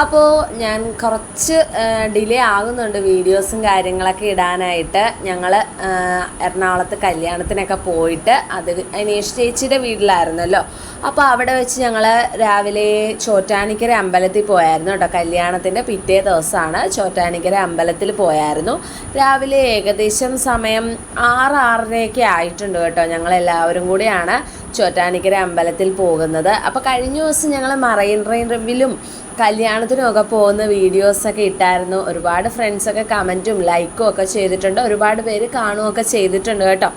അപ്പോൾ ഞാൻ കുറച്ച് ഡിലേ ആകുന്നുണ്ട് വീഡിയോസും കാര്യങ്ങളൊക്കെ ഇടാനായിട്ട്. ഞങ്ങൾ എറണാകുളത്ത് കല്യാണത്തിനൊക്കെ പോയിട്ട് അത് അനീഷ് ചേച്ചിയുടെ വീട്ടിലായിരുന്നല്ലോ. അപ്പോൾ അവിടെ വെച്ച് ഞങ്ങൾ രാവിലെ ചോറ്റാനിക്കര അമ്പലത്തിൽ പോയായിരുന്നു കേട്ടോ. കല്യാണത്തിന്റെ പിറ്റേ ദിവസമാണ് ചോറ്റാനിക്കര അമ്പലത്തിൽ പോയായിരുന്നു. രാവിലെ ഏകദേശം സമയം ആറ് ആറരയൊക്കെ ആയിട്ടുണ്ട് കേട്ടോ. ഞങ്ങളെല്ലാവരും കൂടിയാണ് ചോറ്റാനിക്കര അമ്പലത്തിൽ പോകുന്നത്. അപ്പോൾ കഴിഞ്ഞ ദിവസം ഞങ്ങൾ മറൈൻ ഡ്രൈവിലും കല്യാണത്തിനും ഒക്കെ പോകുന്ന വീഡിയോസൊക്കെ ഇട്ടായിരുന്നു. ഒരുപാട് ഫ്രണ്ട്സൊക്കെ കമന്റും ലൈക്കും ഒക്കെ ചെയ്തിട്ടുണ്ട്. ഒരുപാട് പേര് കാണുകയൊക്കെ ചെയ്തിട്ടുണ്ട് കേട്ടോ.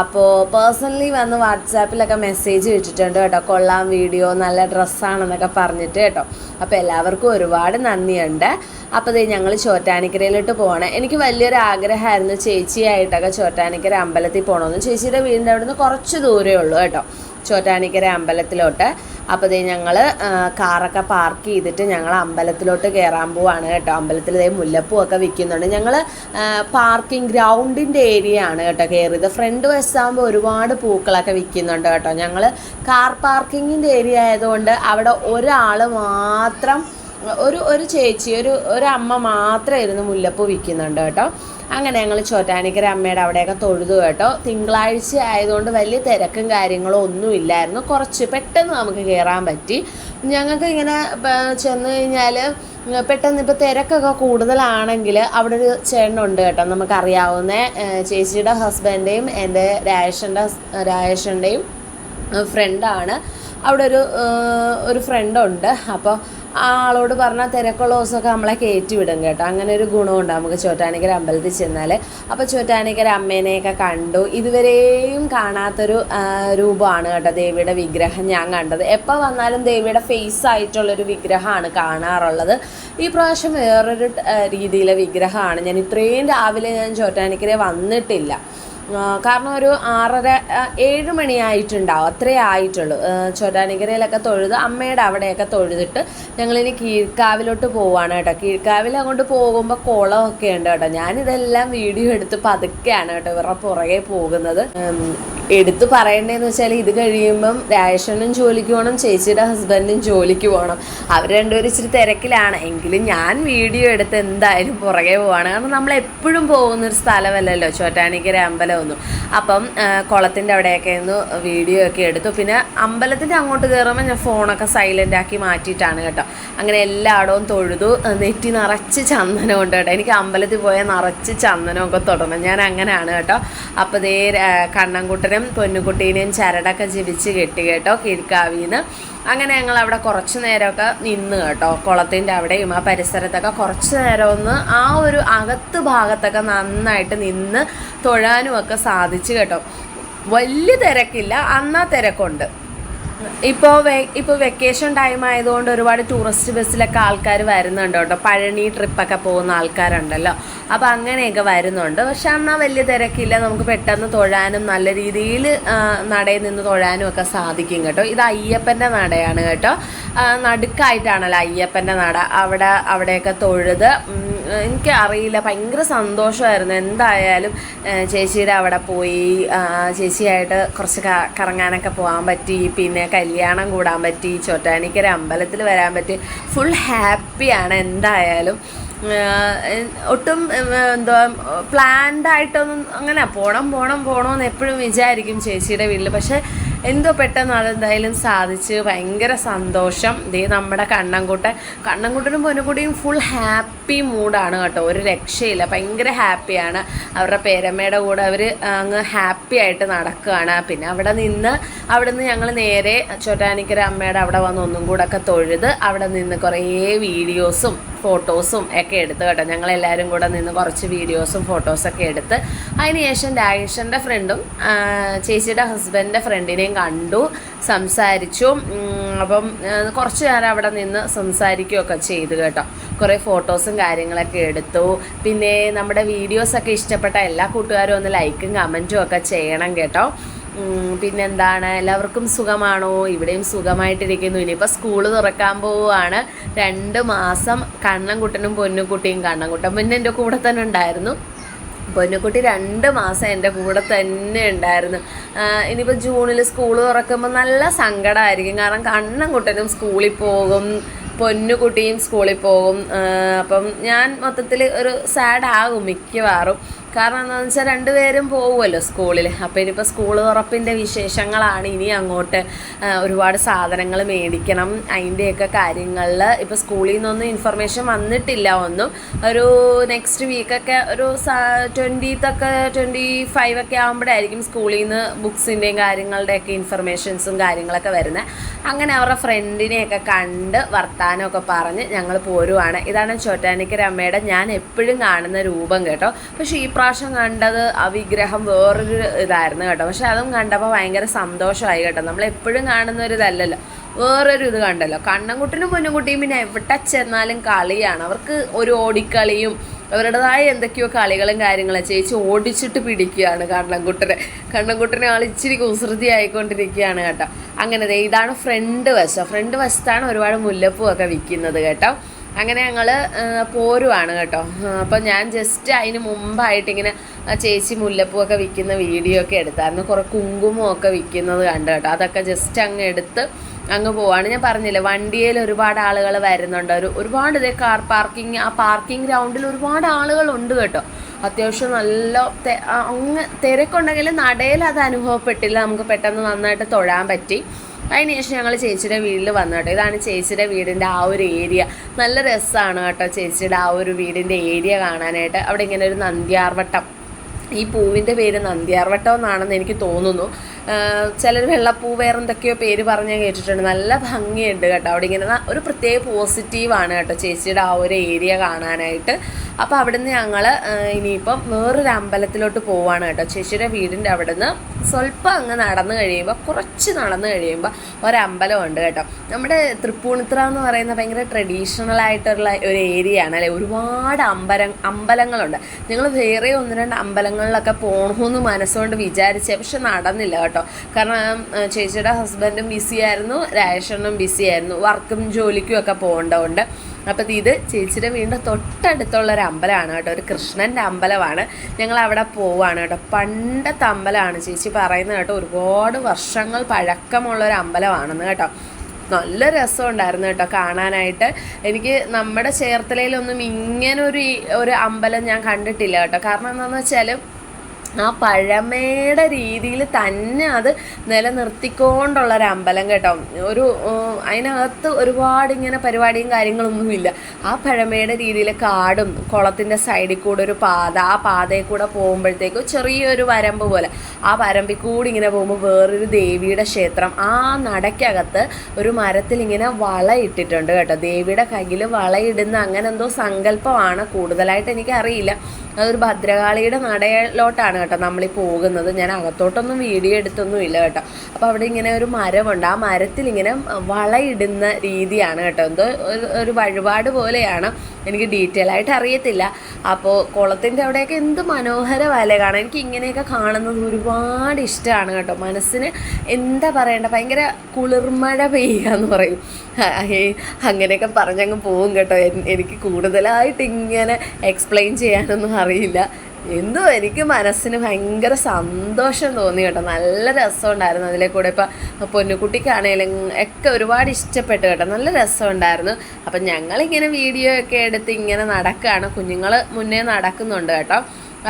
അപ്പോൾ പേഴ്സണലി വന്ന് വാട്സാപ്പിലൊക്കെ മെസ്സേജ് വെച്ചിട്ടുണ്ട് കേട്ടോ. കൊള്ളാം വീഡിയോ നല്ല ഡ്രസ്സാണെന്നൊക്കെ പറഞ്ഞിട്ട് കേട്ടോ. അപ്പോൾ എല്ലാവർക്കും ഒരുപാട് നന്ദിയുണ്ട്. അപ്പോൾ ദേ ഞങ്ങൾ ചോറ്റാനിക്കരയിലോട്ട് പോകണം എനിക്ക് വലിയൊരു ആഗ്രഹമായിരുന്നു ചേച്ചിയായിട്ടൊക്കെ ചോറ്റാനിക്കര അമ്പലത്തിൽ പോകണമെന്ന് ചേച്ചിയുടെ വീടിന്റെ അവിടെ നിന്ന് കുറച്ച് ദൂരമേ ഉള്ളൂ കേട്ടോ. ചോറ്റാനിക്കര അമ്പലത്തിലോട്ട്. അപ്പോൾ ഇതേ ഞങ്ങൾ കാറൊക്കെ പാർക്ക് ചെയ്തിട്ട് ഞങ്ങൾ അമ്പലത്തിലോട്ട് കയറാൻ പോവാണ് കേട്ടോ. അമ്പലത്തിൽ ഇതേ മുല്ലപ്പൂവൊക്കെ വിൽക്കുന്നുണ്ട്. ഞങ്ങൾ പാർക്കിംഗ് ഗ്രൗണ്ടിന്റെ ഏരിയ ആണ് കേട്ടോ കയറിയത് ഫ്രണ്ട് വശത്താകുമ്പോൾ ഒരുപാട് പൂക്കളൊക്കെ വിൽക്കുന്നുണ്ട് കേട്ടോ. ഞങ്ങൾ കാർ പാർക്കിങ്ങിന്റെ ഏരിയ ആയതുകൊണ്ട് അവിടെ ഒരാൾ മാത്രം ഒരു ഒരു ചേച്ചി ഒരു ഒരു അമ്മ മാത്രം ഇരുന്ന് മുല്ലപ്പൂ വിൽക്കുന്നുണ്ട് കേട്ടോ. അങ്ങനെ ഞങ്ങൾ ചോറ്റാനിക്കര അമ്മയുടെ അവിടെയൊക്കെ തൊഴുതു കേട്ടോ. തിങ്കളാഴ്ച ആയതുകൊണ്ട് വലിയ തിരക്കും കാര്യങ്ങളും ഒന്നും ഇല്ലായിരുന്നു. കുറച്ച് പെട്ടെന്ന് നമുക്ക് കയറാൻ പറ്റി. ഞങ്ങൾക്ക് ഇങ്ങനെ ചെന്ന് കഴിഞ്ഞാൽ പെട്ടെന്ന് ഇപ്പോൾ തിരക്കൊക്കെ കൂടുതലാണെങ്കിൽ അവിടെ ഒരു ചേട്ടനുണ്ട് കേട്ടോ. നമുക്കറിയാവുന്ന ചേച്ചിയുടെ ഹസ്ബൻഡേയും എന്റെ രാജേഷന്റെ രാജേഷന്റെയും ഫ്രണ്ടാണ് അവിടെ ഒരു ഒരു ഫ്രണ്ടുണ്ട് അപ്പോൾ ആ ആളോട് പറഞ്ഞാൽ തിരക്കുള്ള ദിവസമൊക്കെ നമ്മളെ കയറ്റി വിടും കേട്ടോ. അങ്ങനെ ഒരു ഗുണമുണ്ട് നമുക്ക് ചോറ്റാനിക്കര അമ്പലത്തിൽ ചെന്നാൽ അപ്പോൾ ചോറ്റാനിക്കര അമ്മേനെയൊക്കെ കണ്ടു. ഇതുവരെയും കാണാത്തൊരു രൂപമാണ് കേട്ടോ ദേവിയുടെ വിഗ്രഹം ഞാൻ കണ്ടത്. എപ്പോൾ വന്നാലും ദേവിയുടെ ഫേസ് ആയിട്ടുള്ളൊരു വിഗ്രഹമാണ് കാണാറുള്ളത്. ഈ പ്രാവശ്യം വേറൊരു രീതിയിലെ വിഗ്രഹമാണ്. ഞാൻ ഇത്രയും രാവിലെ ഞാൻ ചോറ്റാനിക്കര വന്നിട്ടില്ല. കാരണം ഒരു ആറര ഏഴ് മണിയായിട്ടുണ്ടാവും. അത്രേ ആയിട്ടുള്ളൂ. ചൊരാനിക്കരയിലൊക്കെ തൊഴുത് അമ്മയുടെ അവിടെയൊക്കെ തൊഴുതിട്ട് ഞങ്ങളിനി കീഴ്ക്കാവിലോട്ട് പോവാണ് കേട്ടോ. കീഴ്ക്കാവിൽ അങ്ങോട്ട് പോകുമ്പോൾ കുളമൊക്കെ ഉണ്ട് കേട്ടോ. ഞാനിതെല്ലാം വീഡിയോ എടുത്ത് പതുക്കെയാണ് കേട്ടോ ഇവരുടെ പുറകെ പോകുന്നത്. എടുത്തു പറയണ്ടേന്ന് വെച്ചാൽ ഇത് കഴിയുമ്പം രാജേഷനും ജോലിക്ക് പോകണം ചേച്ചിയുടെ ഹസ്ബൻഡും ജോലിക്ക് പോകണം അവർ രണ്ടുപേരും ഇച്ചിരി തിരക്കിലാണ്. എങ്കിലും ഞാൻ വീഡിയോ എടുത്ത് എന്തായാലും പുറകെ പോവാണ്. കാരണം നമ്മൾ എപ്പോഴും പോകുന്നൊരു സ്ഥലമല്ലല്ലോ. ചോറ്റാനിക്കര അമ്പലമൊന്നും. അപ്പം കുളത്തിന്റെ അവിടെയൊക്കെ ഒന്ന് വീഡിയോ ഒക്കെ എടുത്തു. പിന്നെ അമ്പലത്തിന്റെ അങ്ങോട്ട് കയറുമ്പോൾ ഞാൻ ഫോണൊക്കെ സൈലന്റ് ആക്കി മാറ്റിയിട്ടാണ് കേട്ടോ. അങ്ങനെ എല്ലായിടവും തൊഴുതു നെറ്റി നിറച്ച് ചന്ദനം ഉണ്ട് കേട്ടോ. എനിക്ക് അമ്പലത്തിൽ പോയാൽ നിറച്ച് ചന്ദനമൊക്കെ തുടങ്ങും. ഞാൻ അങ്ങനെയാണ് കേട്ടോ. അപ്പോൾ ദേ ആ, കണ്ണൻകുട്ടനും പൊന്നുകുട്ടീനെയും ചരടൊക്കെ ജപിച്ച് കെട്ടി കേട്ടോ കിഴക്കാവിന്ന് അങ്ങനെ ഞങ്ങൾ അവിടെ കുറച്ച് നേരമൊക്കെ നിന്ന് കേട്ടോ കുളത്തിന്റെ അവിടെയും ആ പരിസരത്തൊക്കെ കുറച്ച് നേരം ഒന്ന് ആ ഒരു അകത്ത് ഭാഗത്തൊക്കെ നന്നായിട്ട് നിന്ന് തൊഴാനും ഒക്കെ സാധിച്ചു കേട്ടോ. വലിയ തിരക്കില്ല അന്നാ തിരക്കുണ്ട്. ഇപ്പോൾ വെ ഇപ്പോൾ വെക്കേഷൻ ടൈം ആയതുകൊണ്ട് ഒരുപാട് ടൂറിസ്റ്റ് ബസ്സിലൊക്കെ ആൾക്കാർ വരുന്നുണ്ട് കേട്ടോ. പഴനി ട്രിപ്പൊക്കെ പോകുന്ന ആൾക്കാരുണ്ടല്ലോ. അപ്പോൾ അങ്ങനെയൊക്കെ വരുന്നുണ്ട്. പക്ഷെ എന്നാൽ വലിയ തിരക്കില്ല. നമുക്ക് പെട്ടെന്ന് തൊഴാനും നല്ല രീതിയിൽ നടയിൽ നിന്ന് തൊഴാനും ഒക്കെ സാധിക്കും കേട്ടോ. ഇത് അയ്യപ്പന്റെ നടയാണ് കേട്ടോ. നടുക്കായിട്ടാണല്ലോ അയ്യപ്പന്റെ നട. അവിടെ അവിടെയൊക്കെ തൊഴുത് എനിക്ക് അറിയില്ല. ഭയങ്കര സന്തോഷമായിരുന്നു. എന്തായാലും ചേച്ചിയുടെ അവിടെ പോയി ചേച്ചിയായിട്ട് കുറച്ച് കറങ്ങാനൊക്കെ പോകാൻ പറ്റി. പിന്നെ കല്യാണം കൂടാൻ പറ്റി ചോറ്റാനിക്കര അമ്പലത്തിൽ വരാൻ പറ്റി. ഫുൾ ഹാപ്പിയാണ് എന്തായാലും. ഒട്ടും എന്തോ എന്തുവാ പ്ലാൻഡ് ആയിട്ടൊന്നും അങ്ങനെ പോണം പോണം പോകണമെന്ന് എപ്പോഴും വിചാരിക്കും ചേച്ചിയുടെ വീട്ടിൽ പക്ഷെ എന്തോ പെട്ടെന്ന് അതെന്തായാലും സാധിച്ച് ഭയങ്കര സന്തോഷം. ദേ നമ്മുടെ കണ്ണൻകുട്ടൻ. കണ്ണൻകുട്ടനും പൊന്നുകുട്ടിയും ഫുൾ ഹാപ്പി മൂഡാണ് കേട്ടോ. ഒരു രക്ഷയില്ല. ഭയങ്കര ഹാപ്പിയാണ് അവരുടെ പേരമ്മയുടെ കൂടെ അവർ അങ്ങ് ഹാപ്പി ആയിട്ട് നടക്കുകയാണ്. പിന്നെ അവിടെ നിന്ന് അവിടെ നിന്ന് ഞങ്ങൾ നേരെ ചോറ്റാനിക്കര അമ്മയുടെ അവിടെ വന്ന് ഒന്നും കൂടെ ഒക്കെ തൊഴുത് അവിടെ നിന്ന് കുറേ വീഡിയോസും ഫോട്ടോസും ഒക്കെ എടുത്ത് കേട്ടോ. ഞങ്ങളെല്ലാവരും കൂടെ നിന്ന് കുറച്ച് വീഡിയോസും ഫോട്ടോസൊക്കെ എടുത്ത് അതിനുശേഷം ഡാഗേഷന്റെ ഫ്രണ്ടും ചേച്ചിയുടെ ഹസ്ബൻഡിന്റെ ഫ്രണ്ടിനെയും കണ്ടു സംസാരിച്ചു. അപ്പം കുറച്ച് നേരം അവിടെ നിന്ന് സംസാരിക്കുകയൊക്കെ ചെയ്തു കേട്ടോ. കുറേ ഫോട്ടോസും കാര്യങ്ങളൊക്കെ എടുത്തു. പിന്നെ നമ്മുടെ വീഡിയോസൊക്കെ ഇഷ്ടപ്പെട്ട എല്ലാ കൂട്ടുകാരും ഒന്ന് ലൈക്കും കമന്റും ഒക്കെ ചെയ്യണം കേട്ടോ. പിന്നെന്താണ്? എല്ലാവർക്കും സുഖമാണോ? ഇവിടെയും സുഖമായിട്ടിരിക്കുന്നു. ഇനിയിപ്പോൾ സ്കൂൾ തുറക്കാൻ പോവുകയാണ്. രണ്ട് മാസം കണ്ണൻകുട്ടനും പൊന്നുകുട്ടിയും. കണ്ണൻകുട്ടൻ പിന്നെ എന്റെ കൂടെ തന്നെ ഉണ്ടായിരുന്നു. പൊന്നുകുട്ടി രണ്ട് മാസം എന്റെ കൂടെ തന്നെ ഉണ്ടായിരുന്നു. ഇനിയിപ്പോൾ ജൂണിൽ സ്കൂൾ തുറക്കുമ്പോൾ നല്ല സങ്കടമായിരിക്കും കാരണം കണ്ണൻകുട്ടനും സ്കൂളിൽ പോകും. പൊന്നുകുട്ടിയും സ്കൂളിൽ പോകും. അപ്പം ഞാൻ മൊത്തത്തിൽ ഒരു സാഡ് ആകും മിക്കവാറും. കാരണം എന്താണെന്ന് വെച്ചാൽ രണ്ടുപേരും പോകുമല്ലോ സ്കൂളിൽ. അപ്പോൾ ഇനിയിപ്പോൾ സ്കൂൾ തുറപ്പിന്റെ വിശേഷങ്ങളാണ് ഇനി അങ്ങോട്ട് ഒരുപാട് സാധനങ്ങൾ മേടിക്കണം. അതിന്റെയൊക്കെ കാര്യങ്ങളിൽ ഇപ്പോൾ സ്കൂളിൽ നിന്നൊന്നും ഇൻഫർമേഷൻ വന്നിട്ടില്ല ഒന്നും. ഒരു നെക്സ്റ്റ് വീക്കൊക്കെ ഒരു ട്വന്റീത്തൊക്കെ ട്വന്റി ഫൈവ് ഒക്കെ ആകുമ്പോഴായിരിക്കും സ്കൂളിൽ നിന്ന് ബുക്സിന്റെയും കാര്യങ്ങളുടെയൊക്കെ ഇൻഫർമേഷൻസും കാര്യങ്ങളൊക്കെ വരുന്നത് അങ്ങനെ അവരുടെ ഫ്രണ്ടിനെയൊക്കെ കണ്ട് വർത്താനമൊക്കെ പറഞ്ഞ് ഞങ്ങൾ പോരുവാണ്. ഇതാണ് ചോറ്റാനിക്കര അമ്മയുടെ ഞാൻ എപ്പോഴും കാണുന്ന രൂപം കേട്ടോ. പക്ഷേ ഈ പ്രാവശ്യം കണ്ടത് ആ വിഗ്രഹം വേറൊരു ഇതായിരുന്നു കേട്ടോ. പക്ഷെ അതും കണ്ടപ്പോൾ ഭയങ്കര സന്തോഷമായി കേട്ടോ. നമ്മൾ എപ്പോഴും കാണുന്ന ഒരു ഇതല്ലല്ലോ. വേറൊരു ഇത് കണ്ടല്ലോ. കണ്ണൻകുട്ടിനും പൊന്നുകുട്ടിയും പിന്നെ എവിടെ ചെന്നാലും കളിയാണ്. അവർക്ക് ഒരു ഓടിക്കളിയും അവരുടേതായ എന്തൊക്കെയോ കളികളും കാര്യങ്ങളും. ചേച്ചി ഓടിച്ചിട്ട് പിടിക്കുകയാണ് കണ്ണൻകുട്ടനെ. കണ്ണൻകുട്ടനെ ആൾ ഇച്ചിരി കുസൃതി ആയിക്കൊണ്ടിരിക്കുകയാണ് കേട്ടോ. അങ്ങനെ ഇതാണ് ഫ്രണ്ട് വശം. ഫ്രണ്ട് വശത്താണ് ഒരുപാട് മുല്ലപ്പൂ ഒക്കെ വിൽക്കുന്നത് കേട്ടോ. അങ്ങനെ ഞങ്ങൾ പോരുവാണ് കേട്ടോ. അപ്പം ഞാൻ ജസ്റ്റ് അതിന് മുമ്പായിട്ട് ഇങ്ങനെ ചേച്ചി മുല്ലപ്പൂവൊക്കെ വിൽക്കുന്ന വീഡിയോ ഒക്കെ എടുത്തായിരുന്നു. കുറേ കുങ്കുമമൊക്കെ വിൽക്കുന്നത് കണ്ടു കേട്ടോ. അതൊക്കെ ജസ്റ്റ് അങ്ങ് എടുത്ത് അങ്ങ് പോവാണ്. ഞാൻ പറഞ്ഞില്ലേ വണ്ടിയിൽ ഒരുപാട് ആളുകൾ വരുന്നുണ്ട്. ഒരു ഒരുപാട് ഇതേ കാർ പാർക്കിംഗ് ആ പാർക്കിംഗ് ഗ്രൗണ്ടിൽ ഒരുപാട് ആളുകളുണ്ട് കേട്ടോ. അത്യാവശ്യം നല്ല അങ്ങ് തിരക്കുണ്ടെങ്കിലും നടയിൽ അത് അനുഭവപ്പെട്ടില്ല. നമുക്ക് പെട്ടെന്ന് നന്നായിട്ട് തൊഴാൻ പറ്റി. അതിനുശേഷം ഞങ്ങൾ ചേച്ചിയുടെ വീട്ടിൽ വന്നു കേട്ടോ. ഇതാണ് ചേച്ചിയുടെ വീടിന്റെ ആ ഒരു ഏരിയ നല്ല രസമാണ് കേട്ടോ ചേച്ചിയുടെ ആ ഒരു വീടിന്റെ ഏരിയ കാണാനായിട്ട്. അവിടെ ഇങ്ങനെ ഒരു നന്ദ്യാർവട്ടം. ഈ പൂവിന്റെ പേര് നന്ദ്യാർവട്ടം എന്നാണെന്ന് എനിക്ക് തോന്നുന്നു. ചിലർ വെള്ളപ്പൂ വേറെ എന്തൊക്കെയോ പേര് പറഞ്ഞ് കേട്ടിട്ടുണ്ട്. നല്ല ഭംഗിയുണ്ട് കേട്ടോ. അവിടെ ഇങ്ങനെ ഒരു പ്രത്യേക പോസിറ്റീവാണ് കേട്ടോ ചേച്ചിയുടെ ആ ഒരു ഏരിയ കാണാനായിട്ട്. അപ്പോൾ അവിടുന്ന് ഞങ്ങൾ ഇനിയിപ്പം വേറൊരു അമ്പലത്തിലോട്ട് പോവാണ് കേട്ടോ. ചേച്ചിയുടെ വീടിന്റെ അവിടുന്ന് സ്വല്പം അങ്ങ് നടന്നു കഴിയുമ്പോൾ കുറച്ച് നടന്നു കഴിയുമ്പോൾ ഒരമ്പലമുണ്ട് കേട്ടോ. നമ്മുടെ തൃപ്പൂണിത്ര എന്ന് പറയുന്ന ഭയങ്കര ട്രഡീഷണൽ ആയിട്ടുള്ള ഒരു ഏരിയ ആണ് അല്ലെ? ഒരുപാട് അമ്പലം അമ്പലങ്ങളുണ്ട്. ഞങ്ങൾ വേറെ ഒന്ന് രണ്ട് അമ്പലങ്ങളിലൊക്കെ പോകണമെന്ന് മനസ്സുകൊണ്ട് വിചാരിച്ചേ പക്ഷെ നടന്നില്ല കേട്ടോ. കാരണം ചേച്ചിയുടെ ഹസ്ബൻഡും ബിസി ആയിരുന്നു രാജേഷണ്ണും ബിസി ആയിരുന്നു വർക്കും ജോലിക്കും ഒക്കെ പോകേണ്ടതുകൊണ്ട്. അപ്പം ഇത് ചേച്ചിയുടെ വീടിന്റെ തൊട്ടടുത്തുള്ള ഒരു അമ്പലമാണ് കേട്ടോ. ഒരു കൃഷ്ണന്റെ അമ്പലമാണ്. ഞങ്ങൾ അവിടെ പോവാണ് കേട്ടോ. പണ്ടത്തെ അമ്പലമാണ് ചേച്ചി പറയുന്നത് കേട്ടോ. ഒരുപാട് വർഷങ്ങൾ പഴക്കമുള്ള ഒരു അമ്പലമാണെന്ന് കേട്ടോ. നല്ല രസം ഉണ്ടായിരുന്നു കേട്ടോ കാണാനായിട്ട്. എനിക്ക് നമ്മുടെ ചേർത്തലയിലൊന്നും ഇങ്ങനൊരു ഒരു അമ്പലം ഞാൻ കണ്ടിട്ടില്ല കേട്ടോ. കാരണം എന്താണെന്ന് വെച്ചാൽ ആ പഴമയുടെ രീതിയിൽ തന്നെ അത് നിലനിർത്തിക്കൊണ്ടുള്ള ഒരു അമ്പലം കേട്ടോ. ഒരു അതിനകത്ത് ഒരുപാട് ഇങ്ങനെ പരിപാടിയും കാര്യങ്ങളൊന്നുമില്ല. ആ പഴമയുടെ രീതിയിൽ കാടും കുളത്തിന്റെ സൈഡിൽ കൂടെ ഒരു പാത ആ പാതയിൽ കൂടെ പോകുമ്പോഴത്തേക്കും ചെറിയൊരു വരമ്പ് പോലെ. ആ വരമ്പിൽ കൂടി ഇങ്ങനെ പോകുമ്പോൾ വേറൊരു ദേവിയുടെ ക്ഷേത്രം. ആ നടക്കകത്ത് ഒരു മരത്തിൽ ഇങ്ങനെ വള ഇട്ടിട്ടുണ്ട് കേട്ടോ. ദേവിയുടെ കയ്യിൽ വളയിടുന്ന അങ്ങനെ എന്തോ സങ്കല്പമാണ്. കൂടുതലായിട്ട് എനിക്കറിയില്ല. അതൊരു ഭദ്രകാളിയുടെ നടയിലോട്ടാണ് കേട്ടോ നമ്മളീ പോകുന്നത്. ഞാൻ അകത്തോട്ടൊന്നും വീഡിയോ എടുത്തൊന്നും ഇല്ല കേട്ടോ. അപ്പോൾ അവിടെ ഇങ്ങനെ ഒരു മരമുണ്ട്. ആ മരത്തിൽ ഇങ്ങനെ വളയിടുന്ന രീതിയാണ് കേട്ടോ. എന്തോ ഒരു വഴിപാട് പോലെയാണ്. എനിക്ക് ഡീറ്റെയിൽ ആയിട്ട് അറിയത്തില്ല. അപ്പോൾ കുളത്തിന്റെ അവിടെയൊക്കെ എന്ത് മനോഹരമല്ലേ കാണാൻ എനിക്ക് ഇങ്ങനെയൊക്കെ കാണുന്നത് ഒരുപാട് ഇഷ്ടമാണ് കേട്ടോ. മനസ്സിന് എന്താ പറയണ്ട? ഭയങ്കര കുളിർമഴ പെയ്യുക എന്ന് പറയും അങ്ങനെയൊക്കെ പറഞ്ഞങ്ങ് പോവും കേട്ടോ. എനിക്ക് കൂടുതലായിട്ട് ഇങ്ങനെ എക്സ്പ്ലെയിൻ ചെയ്യാനൊന്നും അറിയില്ല. എന്തോ എനിക്ക് മനസ്സിന് ഭയങ്കര സന്തോഷം തോന്നി കേട്ടോ. നല്ല രസമുണ്ടായിരുന്നു അതിലെ കൂടെ ഇപ്പം പൊന്നുകുട്ടിക്കാണേലും ഒക്കെ ഒരുപാട് ഇഷ്ടപ്പെട്ടു കേട്ടോ. നല്ല രസമുണ്ടായിരുന്നു. അപ്പം ഞങ്ങളിങ്ങനെ വീഡിയോ ഒക്കെ എടുത്ത് ഇങ്ങനെ നടക്കുകയാണ് കുഞ്ഞുങ്ങൾ മുന്നേ നടക്കുന്നുണ്ട് കേട്ടോ.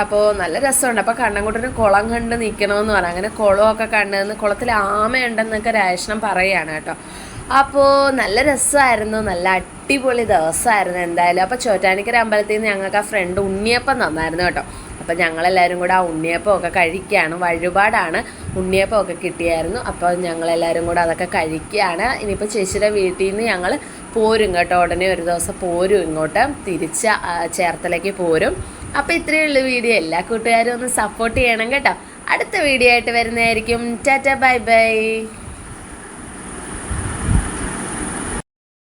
അപ്പോൾ നല്ല രസമുണ്ട്. അപ്പോൾ കണ്ണൻകുട്ടന് കുളം കണ്ട് നിൽക്കണമെന്ന് പറഞ്ഞു. അങ്ങനെ കുളമൊക്കെ കണ്ടെന്ന് കുളത്തിൽ ആമയുണ്ടെന്നൊക്കെ രാഷ്ണം പറയുകയാണ് കേട്ടോ. അപ്പോൾ നല്ല രസമായിരുന്നു. നല്ല അടിപൊളി ദിവസമായിരുന്നു എന്തായാലും. അപ്പോൾ ചോറ്റാനിക്കര അമ്പലത്തിൽ നിന്ന് ഞങ്ങൾക്ക് ആ ഫ്രണ്ട് ഉണ്ണിയപ്പം തന്നായിരുന്നു കേട്ടോ. അപ്പോൾ ഞങ്ങളെല്ലാവരും കൂടെ ആ ഉണ്ണിയപ്പം ഒക്കെ കഴിക്കുകയാണ്. വഴിപാടാണ്. ഉണ്ണിയപ്പം ഒക്കെ കിട്ടിയായിരുന്നു. അപ്പോൾ ഞങ്ങളെല്ലാവരും കൂടെ അതൊക്കെ കഴിക്കുകയാണ്. ഇനിയിപ്പോൾ ചേച്ചിയുടെ വീട്ടിൽ നിന്ന് ഞങ്ങൾ പോരും കേട്ടോ. ഉടനെ ഒരു ദിവസം പോരും ഇങ്ങോട്ട്. തിരിച്ച് ചേർത്തലേക്ക് പോരും. അപ്പോൾ ഇത്രയേ ഉള്ളൂ വീഡിയോ. എല്ലാ കൂട്ടുകാരും ഒന്ന് സപ്പോർട്ട് ചെയ്യണം കേട്ടോ. അടുത്ത വീഡിയോ ആയിട്ട് വരുന്നതായിരിക്കും. Tata bye bye.